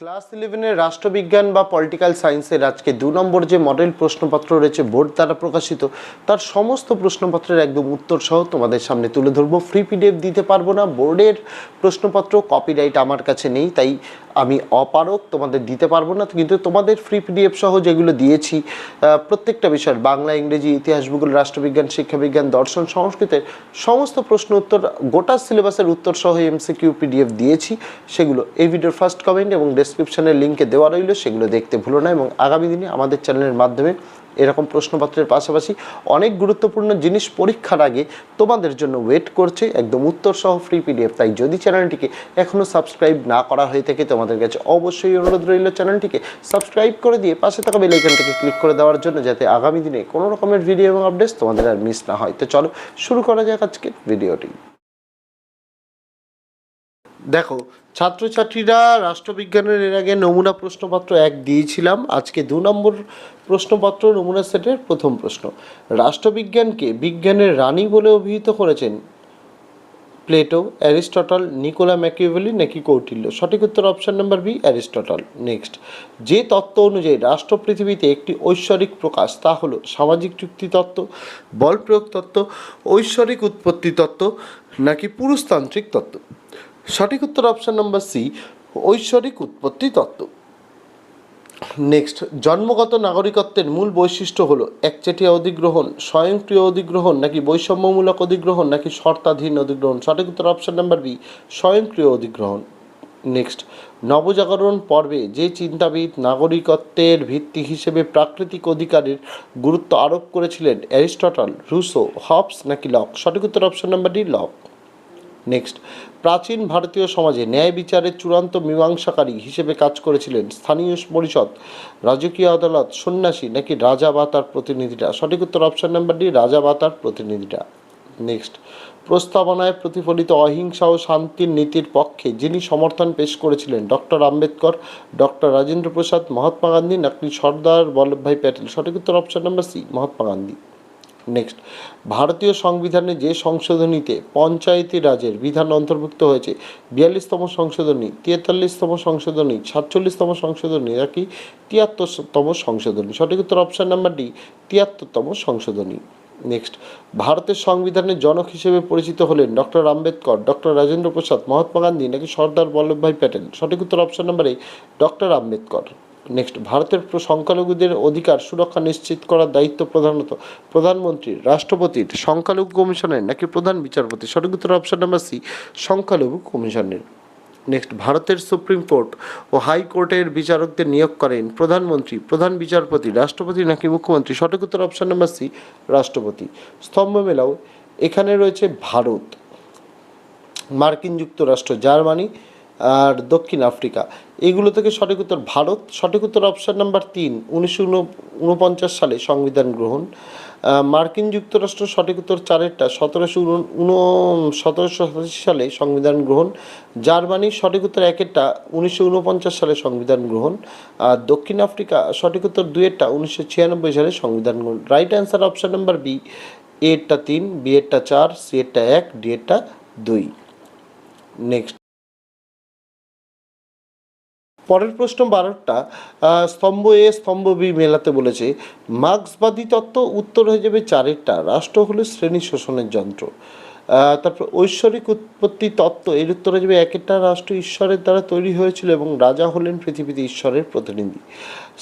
Class ইলেভেনের রাষ্ট্রবিজ্ঞান বা পলিটিক্যাল সায়েন্সের আজকে দু নম্বর যে মডেল প্রশ্নপত্র রয়েছে বোর্ড দ্বারা প্রকাশিত, তার সমস্ত প্রশ্নপত্রের একদম উত্তর সহ তোমাদের সামনে তুলে ধরবো। ফ্রি পিডিএফ দিতে পারব না, বোর্ডের প্রশ্নপত্র কপিরাইট আমার কাছে নেই, তাই আমি অপারক তোমাদের দিতে পারব না। কিন্তু তোমাদের ফ্রি পিডিএফ সহ যেগুলো দিয়েছি প্রত্যেকটা বিষয়ের বাংলা, ইংরেজি, ইতিহাস, ভূগোল, রাষ্ট্রবিজ্ঞান, শিক্ষাবিজ্ঞান, দর্শন, সংস্কৃতের সমস্ত প্রশ্ন উত্তর, গোটা সিলেবাসের উত্তর সহ এমসিকিউ পিডিএফ দিয়েছি। সেগুলো এই ভিডিওর ফার্স্ট কমেন্ট এবং ডেসক্রিপশনের লিঙ্কে দেওয়া রইল, সেগুলো দেখতে ভুলো না এবং আগামী দিনে আমাদের চ্যানেলের মাধ্যমে এরকম প্রশ্নপত্রের পাশাপাশি অনেক গুরুত্বপূর্ণ জিনিস পরীক্ষার আগে তোমাদের জন্য ওয়েট করছে একদম উত্তর সহ ফ্রি পিডিএফ তাই যদি চ্যানেলটিকে এখনও সাবস্ক্রাইব না করা হয়ে থাকে, তোমাদের কাছে অবশ্যই অনুরোধ রইল চ্যানেলটিকে সাবস্ক্রাইব করে দিয়ে পাশে থাকা বেল আইকনটাকে ক্লিক করে দেওয়ার জন্য, যাতে আগামী দিনে কোনো রকমের ভিডিও এবং আপডেটস তোমাদের আর মিস না হয়। তো চলো শুরু করা যাক আজকের ভিডিওটি দেখো ছাত্রছাত্রীরা রাষ্ট্রবিজ্ঞানের এর আগে নমুনা প্রশ্নপত্র এক দিয়েছিলাম। আজকে দু নম্বর প্রশ্নপত্র নমুনা সেটের প্রথম প্রশ্ন। রাষ্ট্রবিজ্ঞানকে বিজ্ঞানের রানী বলে অভিহিত করেছেন প্লেটো, অ্যারিস্টটল, নিকোলা ম্যাকিউভেলি নাকি কৌটিল্য? সঠিক উত্তর option number B, Aristotle. Next. যে তত্ত্ব অনুযায়ী রাষ্ট্র পৃথিবীতে একটি ঐশ্বরিক প্রকাশ, তা হলো সামাজিক চুক্তি তত্ত্ব, বল প্রয়োগ তত্ত্ব, ঐশ্বরিক উৎপত্তি তত্ত্ব নাকি পুরুষতান্ত্রিক তত্ত্ব? সঠিক উত্তর অপশন নাম্বার সি ঐশ্বরিক উৎপত্তি তত্ত্ব। নেক্সট জন্মগত নাগরিকত্বের মূল বৈশিষ্ট্য হলো একচেটিয়া অধিগ্রহণ, স্বয়ংক্রিয় অধিগ্রহণ নাকি বৈষম্যমূলক অধিগ্রহণ নাকি শর্তাধীন অধিগ্রহণ? সঠিক উত্তর অপশন নাম্বার বি স্বয়ংক্রিয় অধিগ্রহণ। নেক্সট নবজাগরণ পর্বে যে চিন্তাবিদ নাগরিকত্বের ভিত্তি হিসেবে প্রাকৃতিক অধিকারের গুরুত্ব আরোপ করেছিলেন অ্যারিস্টটল রুসো হবস নাকি লক? সঠিক উত্তর option number D Locke. Next প্রাচীন ভারতীয় সমাজে ন্যায় বিচারের চূড়ান্ত মীমাংসাকারী হিসেবে কাজ করেছিলেন স্থানীয় পরিষদ, রাজকীয় আদালত, সন্ন্যাসী নাকি রাজা বা তার প্রতিনিধিরা? সঠিক উত্তর অপশন নাম্বার ডি রাজা বা তার প্রতিনিধিরা। নেক্সট প্রস্তাবনায় প্রতিফলিত অহিংসা ও শান্তির নীতির পক্ষে যিনি সমর্থন পেশ করেছিলেন, ডক্টর আম্বেদকর, ডক্টর রাজেন্দ্র প্রসাদ মহাত্মা গান্ধী নাকি সর্দার বল্লভভাই প্যাটেল? সঠিক উত্তর option number C Mahatma Gandhi. Next ভারতীয় সংবিধানে যে সংশোধনীতে পঞ্চায়েতি রাজের বিধান অন্তর্ভুক্ত হয়েছে, বিয়াল্লিশতম সংশোধনী, তেতাল্লিশতম সংশোধনী, সাতচল্লিশতম সংশোধনী নাকি তিয়াত্তরতম সংশোধনী? সঠিক উত্তর অপশন নাম্বার ডি তিয়াত্তরতম সংশোধনী। নেক্সট ভারতের সংবিধানের জনক হিসেবে পরিচিত হলেন ডক্টর আম্বেদকর, ডক্টর রাজেন্দ্র প্রসাদ, মহাত্মা গান্ধী নাকি সর্দার বল্লভভাই প্যাটেল? সঠিক উত্তর option number doctor Ambedkar. Next ভারতের সংখ্যালঘুদের অধিকার সুরক্ষা নিশ্চিত করার দায়িত্ব প্রধানত প্রধানমন্ত্রীর রাষ্ট্রপতির সংখ্যালঘু কমিশনের নাকি প্রধান বিচারপতি? সঠিক উত্তর অপশন নাম্বার সি সংখ্যালঘু কমিশনের। নেক্সট ভারতের সুপ্রিম কোর্ট ও হাইকোর্টের বিচারকদের নিয়োগ করেন প্রধানমন্ত্রী, প্রধান বিচারপতি, রাষ্ট্রপতি নাকি মুখ্যমন্ত্রী? সঠিক উত্তর অপশন নাম্বার সি রাষ্ট্রপতি। স্তম্ভ মেলাও। এখানে রয়েছে ভারত। মার্কিন যুক্তরাষ্ট্র, জার্মানি। আর দক্ষিণ আফ্রিকা। এগুলো থেকে সঠিক উত্তর ভারত, সঠিক উত্তর অপশান নাম্বার তিন, উনিশশো উনপঞ্চাশ সালে সংবিধান গ্রহণ। মার্কিন যুক্তরাষ্ট্র সঠিক উত্তর চারেরটা, সতেরোশো উন সতেরোশো সাতাশি সালে সংবিধান গ্রহণ। জার্মানি সঠিক উত্তর একেরটা, উনিশশো উনপঞ্চাশ সালে সংবিধান গ্রহণ। আর দক্ষিণ আফ্রিকা সঠিক উত্তর দুয়েরটা উনিশশো ছিয়ানব্বই সালে সংবিধান গ্রহণ। Right answer option number B এরটা তিন বি এরটা চার সি এরটা এক ডি এরটা দুই। নেক্সট পরের প্রশ্ন বারোটা স্তম্ভ এ স্তম্ভ বি মেলাতে বলেছে, মার্ক্সবাদী তত্ত্ব উত্তর হয়ে যাবে চারেরটা, রাষ্ট্র হলো শ্রেণি শোষণের যন্ত্র। তারপর ঐশ্বরিক উৎপত্তি তত্ত্ব, এর উত্তর যাবে একেরটা রাষ্ট্র ঈশ্বরের দ্বারা তৈরি হয়েছিল এবং রাজা হলেন পৃথিবীতে ঈশ্বরের প্রতিনিধি।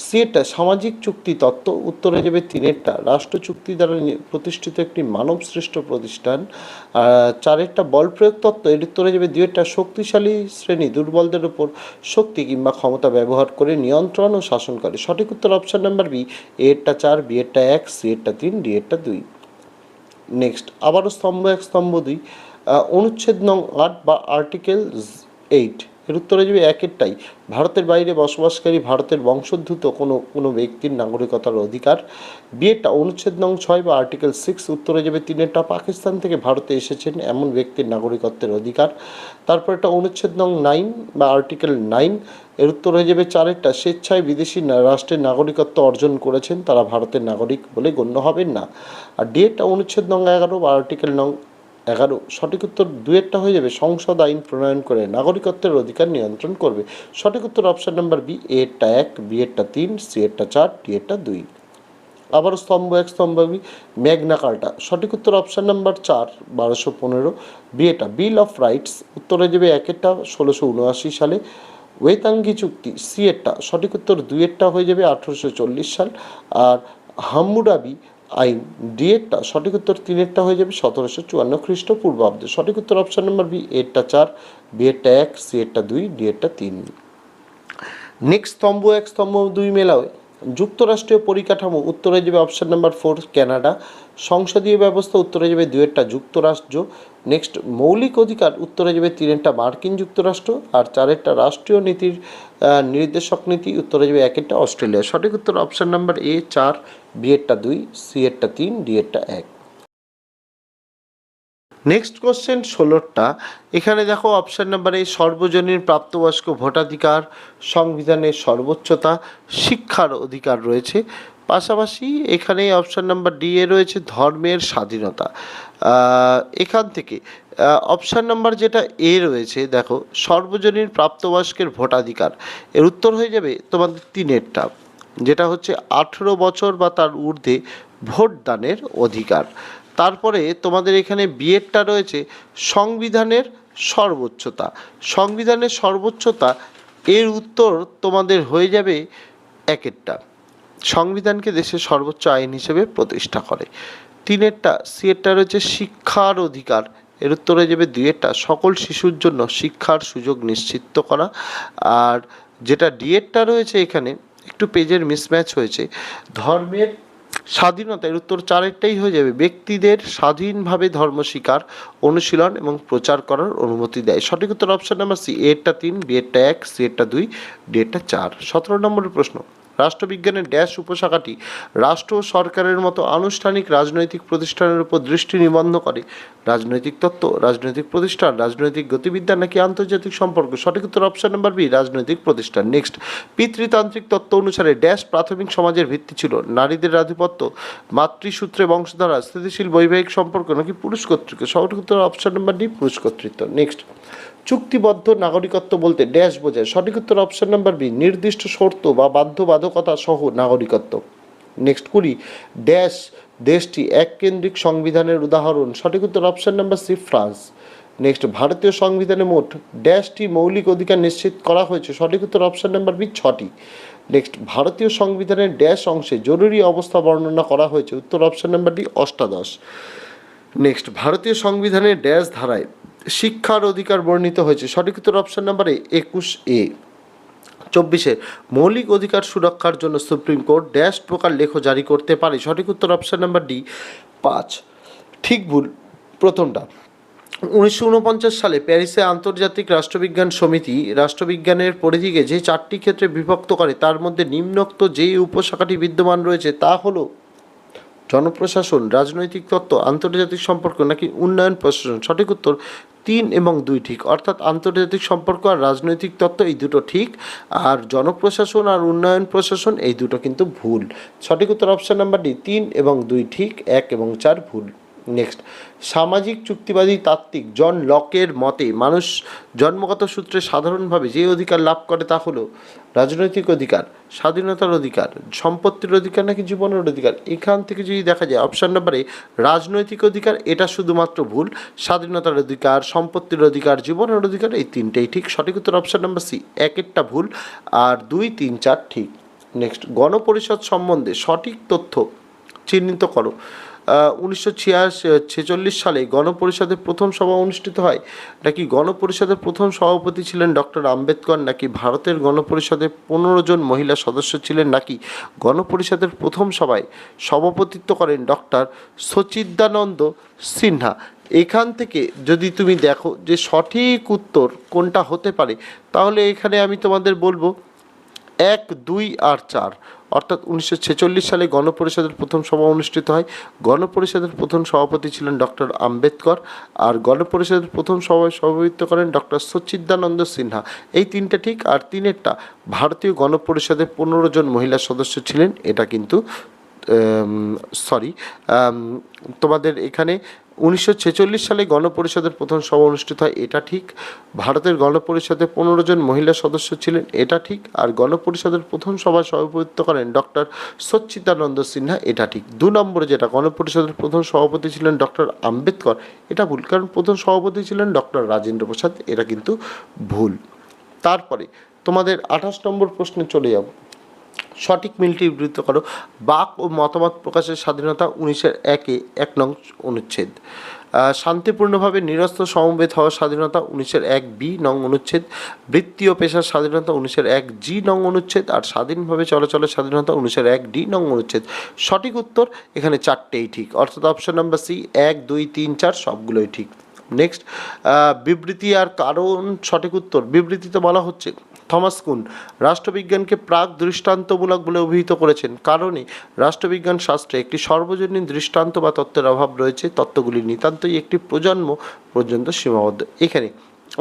সিয়েরটা সামাজিক চুক্তি তত্ত্ব, উত্তর যাবে তিনেরটা। রাষ্ট্র চুক্তি দ্বারা প্রতিষ্ঠিত একটি মানব সৃষ্ট প্রতিষ্ঠান চারেরটা বল প্রয়োগ তত্ত্ব, এর উত্তর যাবে দুয়েরটা শক্তিশালী শ্রেণি, দুর্বলদের উপর শক্তি কিংবা ক্ষমতা ব্যবহার করে নিয়ন্ত্রণ ও শাসন করে সঠিক উত্তর অপশন নাম্বার বি এরটা চার বি এক সি এরটা তিন ডি এরটা দুই। নেক্সট আবারও স্তম্ভ এক স্তম্ভ দুই অনুচ্ছেদ নং আট বা আর্টিকেল এইট। এর উত্তরে যাবে একেরটাই। ভারতের বাইরে বসবাসকারী ভারতের বংশোদ্ভূত কোনো কোনো ব্যক্তির নাগরিকতার অধিকার। বিয়েটা অনুচ্ছেদ নং ছয় বা আর্টিকেল সিক্স, উত্তরে যাবে তিনেরটা। পাকিস্তান থেকে ভারতে এসেছেন এমন ব্যক্তির নাগরিকত্বের অধিকার। তারপর একটা অনুচ্ছেদ নং নাইন বা আর্টিকেল নাইন এর উত্তর হয়ে যাবে চারেরটা। স্বেচ্ছায় বিদেশি রাষ্ট্রের নাগরিকত্ব অর্জন করেছেন তারা ভারতের নাগরিক বলে গণ্য হবেন না। আর ডিএটা অনুচ্ছেদ নং এগারো বা আর্টিকেল নং এগারো, সঠিক উত্তর দুয়েরটা হয়ে যাবে। সংসদ আইন প্রণয়ন করে নাগরিকত্বের অধিকার নিয়ন্ত্রণ করবে। সঠিক উত্তর অপশান নাম্বার বি এরটা এক, বি এরটা তিন, সি এরটা চার, ডি এরটা দুই। আবার স্তম্ভ এক, স্তম্ভ বি ম্যাগনা কার্টা সঠিক উত্তর অপশান নাম্বার চার, বারোশো পনেরো বিয়েটা বিল অফ রাইটস। উত্তরে যাবে একেরটা, ষোলোশো উনআশি সালে। ওয়েতাঙ্গি চুক্তি সি এরটা সঠিক উত্তর দুয়েরটা হয়ে যাবে আঠেরোশো চল্লিশ সাল। আর হাম্মুডাবি আইন ডি এরটা সঠিক উত্তর তিনেরটা হয়ে যাবে সতেরোশো চুয়ান্ন খ্রিস্টপূর্বাব্দে। সঠিক উত্তর অপশান নম্বর বি এরটা চার, বি এরটা এক, সি এরটা দুই, ডি এরটা তিন। নেক্সট স্তম্ভ এক, স্তম্ভ দুই মেলাও। যুক্তরাষ্ট্রীয় পরিকাঠামো উত্তরে যাবে অপশান নাম্বার ফোর ক্যানাডা সংসদীয় ব্যবস্থা উত্তরে যাবে দুয়েরটা যুক্তরাষ্ট্র। নেক্সট, মৌলিক অধিকার উত্তরে যাবে তিনেরটা মার্কিন যুক্তরাষ্ট্র। আর চারেরটা রাষ্ট্রীয় নীতির নির্দেশক নীতি উত্তরে যাবে একেরটা অস্ট্রেলিয়া। সঠিক উত্তর অপশান নাম্বার এ চার বি দুই সি তিন ডি এক। নেক্সট কোশ্চেন ষোলোটা। এখানে দেখো অপশন নাম্বার এ সর্বজনীন প্রাপ্তবয়স্ক ভোটাধিকার, সংবিধানের সর্বোচ্চতা, শিক্ষার অধিকার রয়েছে। পাশাপাশি এখানে অপশন নাম্বার ডি এ রয়েছে ধর্মের স্বাধীনতা। এখান থেকে অপশন নাম্বার যেটা এ রয়েছে, দেখো, সর্বজনীন প্রাপ্তবয়স্কের ভোটাধিকার। এর উত্তর হয়ে যাবে তোমাদের তিনেরটা, যেটা হচ্ছে আঠেরো বছর বা তার ঊর্ধ্বে ভোটদানের অধিকার। তারপরে তোমাদের এখানে বিএডটা রয়েছে সংবিধানের সর্বোচ্চতা। সংবিধানের সর্বোচ্চতা, এর উত্তর তোমাদের হয়ে যাবে একেরটা। সংবিধানকে দেশের সর্বোচ্চ আইন হিসেবে প্রতিষ্ঠা করে। তিনেরটা, সিয়েরটা রয়েছে শিক্ষার অধিকার। এর উত্তর হয়ে যাবে দুইয়েরটা, সকল শিশুর জন্য শিক্ষার সুযোগ নিশ্চিত করা। আর যেটা ডিএডটা রয়েছে এখানে, একটু পেজের মিসম্যাচ হয়েছে। ধর্মের স্বাধীনতা, এর উত্তর চারেরটাই হয়ে যাবে। ব্যক্তিদের স্বাধীনভাবে ধর্ম শিকার অনুশীলন এবং প্রচার করার অনুমতি দেয়। সঠিক উত্তর অপশন নাম্বার সি এরটা তিন বি এক সি এরটা দুই ডি চার। সতেরো নম্বরের প্রশ্ন। রাষ্ট্রবিজ্ঞানের ড্যাশ উপশাখাটি রাষ্ট্র সরকারের মতো আনুষ্ঠানিক রাজনৈতিক প্রতিষ্ঠানের উপর দৃষ্টি নিবন্ধ করে। রাজনৈতিক তত্ত্ব, রাজনৈতিক প্রতিষ্ঠান, রাজনৈতিক গতিবিদ্যা নাকি আন্তর্জাতিক সম্পর্ক? সঠিক উত্তর অপশন নাম্বার বি রাজনৈতিক প্রতিষ্ঠান। নেক্সট পিতৃতান্ত্রিক তত্ত্ব অনুসারে ড্যাশ প্রাথমিক সমাজের ভিত্তি ছিল। নারীদের আধিপত্য, মাতৃসূত্রে বংশধারা, স্থিতিশীল বৈবাহিক সম্পর্ক নাকি পুরুষ কর্তৃত্ব? সঠিক উত্তর অপশন নাম্বার ডি পুরুষ কর্তৃত্ব। নেক্সট চুক্তিবদ্ধ নাগরিকত্ব বলতে ড্যাশ বোঝায়। সঠিক উত্তর অপশন নাম্বার বি নির্দিষ্ট শর্ত বা বাধ্যবাধকতা সহ নাগরিকত্ব। নেক্সট কুড়ি ড্যাশ দেশটি এক কেন্দ্রিক সংবিধানের উদাহরণ। সঠিক উত্তর option number C, France. Next, ভারতীয় সংবিধানে মোট ড্যাশটি মৌলিক অধিকার নিশ্চিত করা হয়েছে। সঠিক উত্তর অপশন নাম্বার বি, ছটি। নেক্সট, ভারতীয় সংবিধানের ড্যাশ অংশে জরুরি অবস্থা বর্ণনা করা হয়েছে। উত্তর অপশন নাম্বার ডি, অষ্টাদশ। নেক্সট, ভারতীয় সংবিধানের ড্যাশ ধারায় শিক্ষার অধিকার বর্ণিত হয়েছে। সঠিক উত্তর অপশন নাম্বারে একুশ এ। চব্বিশে মৌলিক অধিকার সুরক্ষার জন্য সুপ্রিম কোর্ট ড্যাশ প্রকার লেখ জারি করতে পারে। সঠিক উত্তর অপশান নাম্বার ডি, পাঁচ। ঠিক ভুল, প্রথমটা। উনিশশো উনপঞ্চাশ সালে প্যারিসে আন্তর্জাতিক রাষ্ট্রবিজ্ঞান সমিতি রাষ্ট্রবিজ্ঞানের পরিধিকে যে চারটি ক্ষেত্রে বিভক্ত করে, তার মধ্যে নিম্নোক্ত যে উপশাখাটি বিদ্যমান রয়েছে তা হলো জনপ্রশাসন, রাজনৈতিক তত্ত্ব, আন্তর্জাতিক সম্পর্ক নাকি উন্নয়ন প্রশাসন? সঠিক উত্তর তিন এবং দুই ঠিক। অর্থাৎ আন্তর্জাতিক সম্পর্ক আর রাজনৈতিক তত্ত্ব এই দুটো ঠিক, আর জনপ্রশাসন আর উন্নয়ন প্রশাসন এই দুটো কিন্তু ভুল। সঠিক উত্তর অপশান নাম্বার ডি তিন এবং দুই ঠিক, এক এবং চার ভুল। নেক্সট সামাজিক চুক্তিবাদী তাত্ত্বিক জন লকের মতে মানুষ জন্মগত সূত্রে সাধারণভাবে যে অধিকার লাভ করে তা হলো রাজনৈতিক অধিকার, স্বাধীনতার অধিকার, সম্পত্তির অধিকার নাকি জীবনের অধিকার? এখান থেকে যদি দেখা যায় অপশান নাম্বারে রাজনৈতিক অধিকার, এটা শুধুমাত্র ভুল। স্বাধীনতার অধিকার, সম্পত্তির অধিকার, জীবনের অধিকার, এই তিনটেই ঠিক। সঠিক উত্তর অপশান নাম্বার সি একেরটা ভুল। আর দুই, তিন, চার, ঠিক। নেক্সট গণপরিষদ সম্বন্ধে সঠিক তথ্য চিহ্নিত করো। উনিশশো ছেচল্লিশ সালে গণপরিষদের প্রথম সভা অনুষ্ঠিত হয়। নাকি গণপরিষদের প্রথম সভাপতি ছিলেন ডক্টর আম্বেদকর? নাকি ভারতের গণপরিষদের পনেরো জন মহিলা সদস্য ছিলেন? নাকি গণপরিষদের প্রথম সভায় সভাপতিত্ব করেন ডক্টর সচিদানন্দ সিনহা? এখান থেকে যদি তুমি দেখো যে সঠিক উত্তর কোনটা হতে পারে, তাহলে এখানে আমি তোমাদের বলব এক, দুই আর চার। অর্থাৎ উনিশশো ছেচল্লিশ সালে গণপরিষদের প্রথম সভা অনুষ্ঠিত হয়। গণপরিষদের প্রথম সভাপতি ছিলেন ডক্টর আম্বেদকর আর গণপরিষদের প্রথম সভায় সভাপতিত্ব করেন ডক্টর সচ্চিদানন্দ সিনহা। এই তিনটা ঠিক আর তিনেরটা ভারতীয় গণপরিষদের পনেরো জন মহিলা সদস্য ছিলেন। এটা কিন্তু সরি তোমাদের এখানে উনিশশো ছেচল্লিশ সালে গণপরিষদের প্রথম সভা অনুষ্ঠিত হয়, এটা ঠিক। ভারতের গণপরিষদে পনেরো জন মহিলা সদস্য ছিলেন, এটা ঠিক। আর গণপরিষদের প্রথম সভায় সভাপতিত্ব করেন ডক্টর সচ্চিদানন্দ সিনহা, এটা ঠিক। দু নম্বরে যেটা, গণপরিষদের প্রথম সভাপতি ছিলেন ডক্টর আম্বেদকর, এটা ভুল, কারণ প্রথম সভাপতি ছিলেন ডক্টর রাজেন্দ্র প্রসাদ, এটা কিন্তু ভুল। তারপরে তোমাদের আঠাশ নম্বর প্রশ্নে চলে যাব। সঠিক মিলটি বিবৃত করো। বাক ও মতামত প্রকাশের স্বাধীনতা উনিশের একে এক নং অনুচ্ছেদ। শান্তিপূর্ণভাবে নিরস্ত্র সমবেত হওয়ার স্বাধীনতা উনিশের এক বি নং অনুচ্ছেদ। বৃত্তি ও পেশার স্বাধীনতা উনিশের এক জি নং অনুচ্ছেদ। আর স্বাধীনভাবে চলাচলের স্বাধীনতা উনিশের এক ডি নং অনুচ্ছেদ। সঠিক উত্তর এখানে চারটেই ঠিক। অর্থাৎ অপশন নাম্বার সি এক, দুই, তিন, চার সবগুলোই ঠিক। নেক্সট বিবৃতি আর কারণ সঠিক উত্তর। বিবৃতিতে বলা হচ্ছে। থমাস কুন, রাষ্ট্রবিজ্ঞানকে প্রাক দৃষ্টান্তমূলক বলে অভিহিত করেছেন। কারণে রাষ্ট্রবিজ্ঞান শাস্ত্রে একটি সর্বজনীন দৃষ্টান্ত বা তত্ত্বের অভাব রয়েছে। তত্ত্বগুলি নিতান্তই একটি প্রজন্ম পর্যন্ত সীমাবদ্ধ। এখানে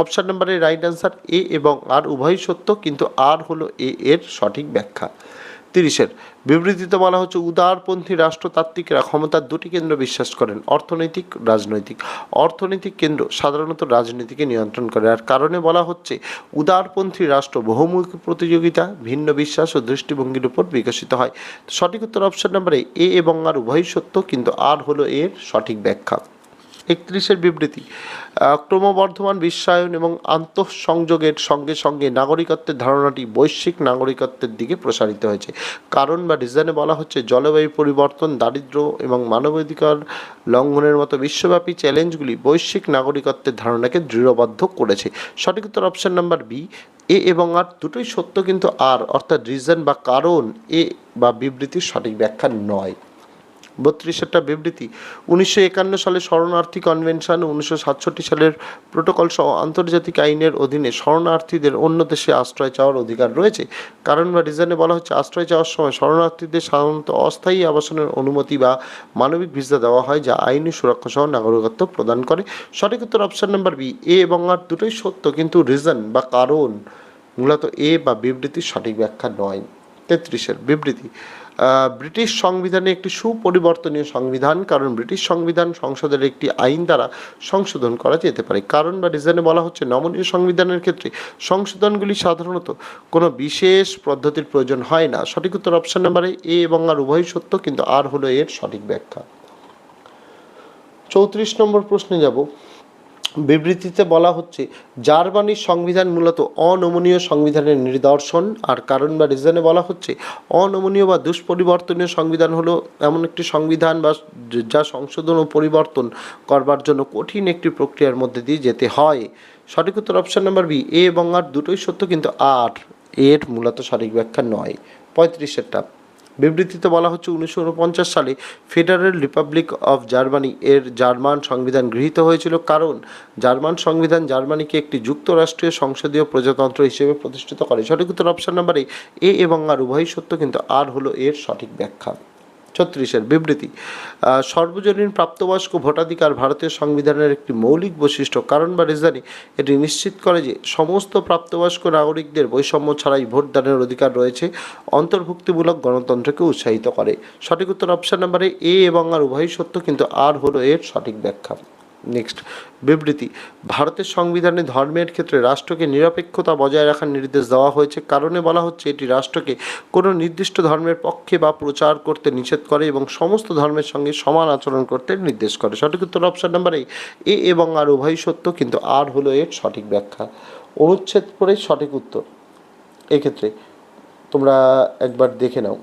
অপশান নাম্বারের রাইট অ্যান্সার এ এবং আর উভয় সত্য, কিন্তু আর হলো এ এর সঠিক ব্যাখ্যা। তিরিশের। বিবৃতিতে বলা হচ্ছে, উদারপন্থী রাষ্ট্রতাত্ত্বিকরা ক্ষমতার দুটি কেন্দ্র বিশ্বাস করেন, অর্থনৈতিক, রাজনৈতিক। অর্থনৈতিক কেন্দ্র সাধারণত রাজনীতিকে নিয়ন্ত্রণ করে। আর কারণে বলা হচ্ছে, উদারপন্থী রাষ্ট্র বহুমুখী প্রতিযোগিতা, ভিন্ন বিশ্বাস ও দৃষ্টিভঙ্গির উপর বিকশিত হয়। সঠিক উত্তর অপশন নাম্বারে এ এবং আর উভয়ই সত্য, কিন্তু আর হলো এর সঠিক ব্যাখ্যা। একত্রিশের বিবৃতি। ক্রমবর্ধমান বিশ্বায়ন এবং আন্তঃসংযোগের সঙ্গে সঙ্গে নাগরিকত্বের ধারণাটি বৈশ্বিক নাগরিকত্বের দিকে প্রসারিত হয়েছে। কারণ বা রিজনে বলা হচ্ছে, জলবায়ু পরিবর্তন দারিদ্র্য এবং মানবাধিকার লঙ্ঘনের মতো বিশ্বব্যাপী চ্যালেঞ্জগুলি বৈশ্বিক নাগরিকত্বের ধারণাকে দৃঢ়বদ্ধ করেছে। সঠিক উত্তর অপশন নাম্বার বি এ এবং আর দুটোই সত্য, কিন্তু আর অর্থাৎ রিজন বা কারণ এ বা বিবৃতির সঠিক ব্যাখ্যা নয়। বত্রিশেরটা বিবৃতি। উনিশশো একান্ন সালে শরণার্থী কনভেনশন, উনিশশো সাতষট্টি সালের প্রোটোকল সহ আন্তর্জাতিক আইনের অধীনে শরণার্থীদের অন্য দেশে আশ্রয় চাওয়ার অধিকার রয়েছে। কারণ বা রিজনে বলা হচ্ছে, আশ্রয় চাওয়ার সময় শরণার্থীদের সাধারণত অস্থায়ী আবাসনের অনুমতি বা মানবিক ভিসা দেওয়া হয়, যা আইনি সুরক্ষা সহ নাগরিকত্ব প্রদান করে। সঠিক উত্তর অপশন নাম্বার বি এ এবং আর দুটোই সত্য, কিন্তু রিজন বা কারণ মূলত এ বা বিবৃতির সঠিক ব্যাখ্যা নয়। তেত্রিশের বিবৃতি ব্রিটিশ সংবিধানে একটি সুপরিবর্তনীয় সংবিধান, কারণ ব্রিটিশ সংবিধান সংসদের একটি আইন দ্বারা সংশোধন করা যেতে পারে। কারণ বা রিজনে বলা হচ্ছে, নমনীয় সংবিধানের ক্ষেত্রে সংশোধনগুলি সাধারণত কোনো বিশেষ পদ্ধতির প্রয়োজন হয় না। সঠিক উত্তর অপশন নাম্বারে এ এবং আর উভয়ই সত্য, কিন্তু আর হলো এর সঠিক ব্যাখ্যা। চৌত্রিশ নম্বর প্রশ্নে যাব। বিবৃতিতে বলা হচ্ছে জার্মানির সংবিধান মূলত অনমনীয় সংবিধানের নিদর্শন। আর কারণ বা রিজনে বলা হচ্ছে, অনমনীয় বা দুষ্পরিবর্তনীয় সংবিধান হলো এমন একটি সংবিধান বা যা সংশোধন ও পরিবর্তন করবার জন্য কঠিন একটি প্রক্রিয়ার মধ্যে দিয়ে যেতে হয়। সঠিক উত্তর অপশন নাম্বার বি এ এবং আর দুটোই সত্য, কিন্তু আর এর মূলত সঠিক ব্যাখ্যা নয়। পঁয়ত্রিশেরটা বিবৃতিতে বলা হচ্ছে উনিশশো উনপঞ্চাশ সালে ফেডারেল রিপাবলিক অফ জার্মানি এর জার্মান সংবিধান গৃহীত হয়েছিল। কারণ জার্মান সংবিধান জার্মানিকে একটি যুক্তরাষ্ট্রীয় সংসদীয় প্রজাতন্ত্র হিসেবে প্রতিষ্ঠিত করে। সঠিক উত্তর অপশন নাম্বারে এ এবং আর উভয়ই সত্য, কিন্তু আর হলো এর সঠিক ব্যাখ্যা। ছত্রিশের বিবৃতি। সর্বজনীন প্রাপ্তবয়স্ক ভোটাধিকার ভারতীয় সংবিধানের একটি মৌলিক বৈশিষ্ট্য, কারণ বা রিজানি এটি নিশ্চিত করে যে সমস্ত প্রাপ্তবয়স্ক নাগরিকদের বৈষম্য ছাড়াই ভোটদানের অধিকার রয়েছে, অন্তর্ভুক্তিমূলক গণতন্ত্রকে উৎসাহিত করে। সঠিক উত্তর অপশান নাম্বারে এ এবং আর উভয়ই সত্য, কিন্তু আর হলো এর সঠিক ব্যাখ্যা। নেক্সট বিবৃতি, ভারতের সংবিধানে ধর্মের ক্ষেত্রে রাষ্ট্রকে নিরপেক্ষতা বজায় রাখার নির্দেশ দেওয়া হয়েছে। কারণে বলা হচ্ছে এটি রাষ্ট্রকে কোনো নির্দিষ্ট ধর্মের পক্ষে বা প্রচার করতে নিষেধ করে এবং সমস্ত ধর্মের সঙ্গে সমান আচরণ করতে নির্দেশ করে। সঠিক উত্তর অপশান নাম্বার এ এবং আর উভয়ই সত্য, কিন্তু আর হলো এর সঠিক ব্যাখ্যা। অনুচ্ছেদ করে সঠিক উত্তর। এক্ষেত্রে তোমরা একবার দেখে নাও।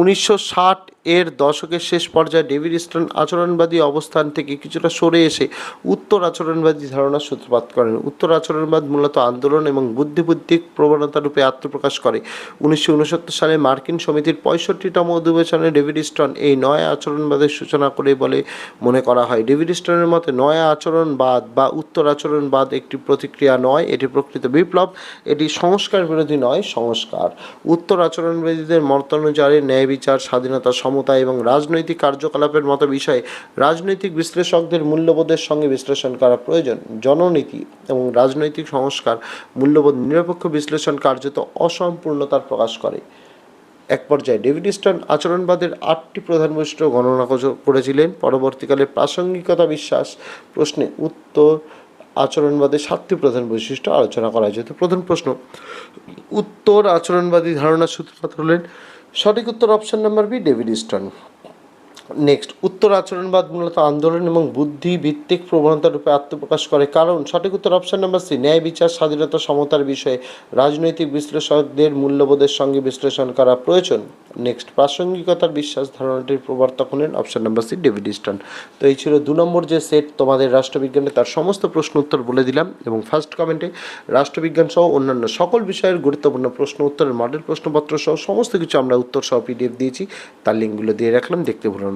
উনিশশো ষাট এর দশকের শেষ পর্যায়ে ডেভিড স্টোন আচরণবাদী অবস্থান থেকে কিছুটা সরে এসে উত্তর আচরণবাদী ধারণার সূত্রপাত করেন। উত্তর আচরণবাদ মূলত আন্দোলন এবং বুদ্ধিবুদ্ধিক প্রবণতা রূপে আত্মপ্রকাশ করে। উনিশশো উনসত্তর সালে মার্কিন সমিতির পঁয়ষট্টিতম অধিবেশনে ডেভিড স্টোন এই নয় আচরণবাদের সূচনা করে বলে মনে করা হয়। ডেভিড স্টোনের মতে, নয় আচরণবাদ বা উত্তর আচরণবাদ একটি প্রতিক্রিয়া নয়, এটি প্রকৃত বিপ্লব, এটি সংস্কার বিরোধী নয়, সংস্কার। উত্তর আচরণবাদীদের মতানুসারে ন্যায় বিচার, স্বাধীনতা সমতা এবং রাজনৈতিক কার্যকলাপের মতো বিষয়ে রাজনৈতিক বিশ্লেষকদের মূল্যবোধের সঙ্গে বিশ্লেষণ করা প্রয়োজন। জননীতি এবং রাজনৈতিক সংস্কার মূল্যবোধ নিরপেক্ষ বিশ্লেষণ কার্যত অসম্পূর্ণতার প্রকাশ করে। এক পর্যায়ে ডেভিড স্টন আচরণবাদের আটটি প্রধান বৈশিষ্ট্য গণনা করেছিলেন। পরবর্তীকালে প্রাসঙ্গিকতা বিশ্বাস প্রশ্নে উত্তর আচরণবাদের সাতটি প্রধান বৈশিষ্ট্য আলোচনা করা হয়েছে প্রধান প্রশ্ন, উত্তর আচরণবাদী ধারণার সূত্রপাত হলেন সঠিক উত্তর option number B David Easton next উত্তর আচরণবাদ মূলত আন্দোলন এবং বুদ্ধি ভিত্তিক প্রবণতা রূপে আত্মপ্রকাশ করে। কারণ, সঠিক উত্তর অপশন নাম্বার সি ন্যায় বিচার, স্বাধীনতা, সমতার বিষয়ে রাজনৈতিক বিশ্লেষকদের মূল্যবোধের সঙ্গে বিশ্লেষণ করা প্রয়োজন। নেক্সট প্রাসঙ্গিকতার বিশ্বাস ধারণাটির প্রবর্তক হলেন option number C David Easton তো এই ছিল দু নম্বর যে সেট তোমাদের রাষ্ট্রবিজ্ঞানে তার সমস্ত প্রশ্ন উত্তর বলে দিলাম এবং ফার্স্ট কমেন্টে রাষ্ট্রবিজ্ঞান সহ অন্যান্য সকল বিষয়ের গুরুত্বপূর্ণ প্রশ্ন উত্তরের মডেল প্রশ্নপত্র সহ সমস্ত কিছু আমরা উত্তর সহ পিডিএফ দিয়েছি। তার লিঙ্কগুলো দিয়ে রাখলাম, দেখতে ভুলো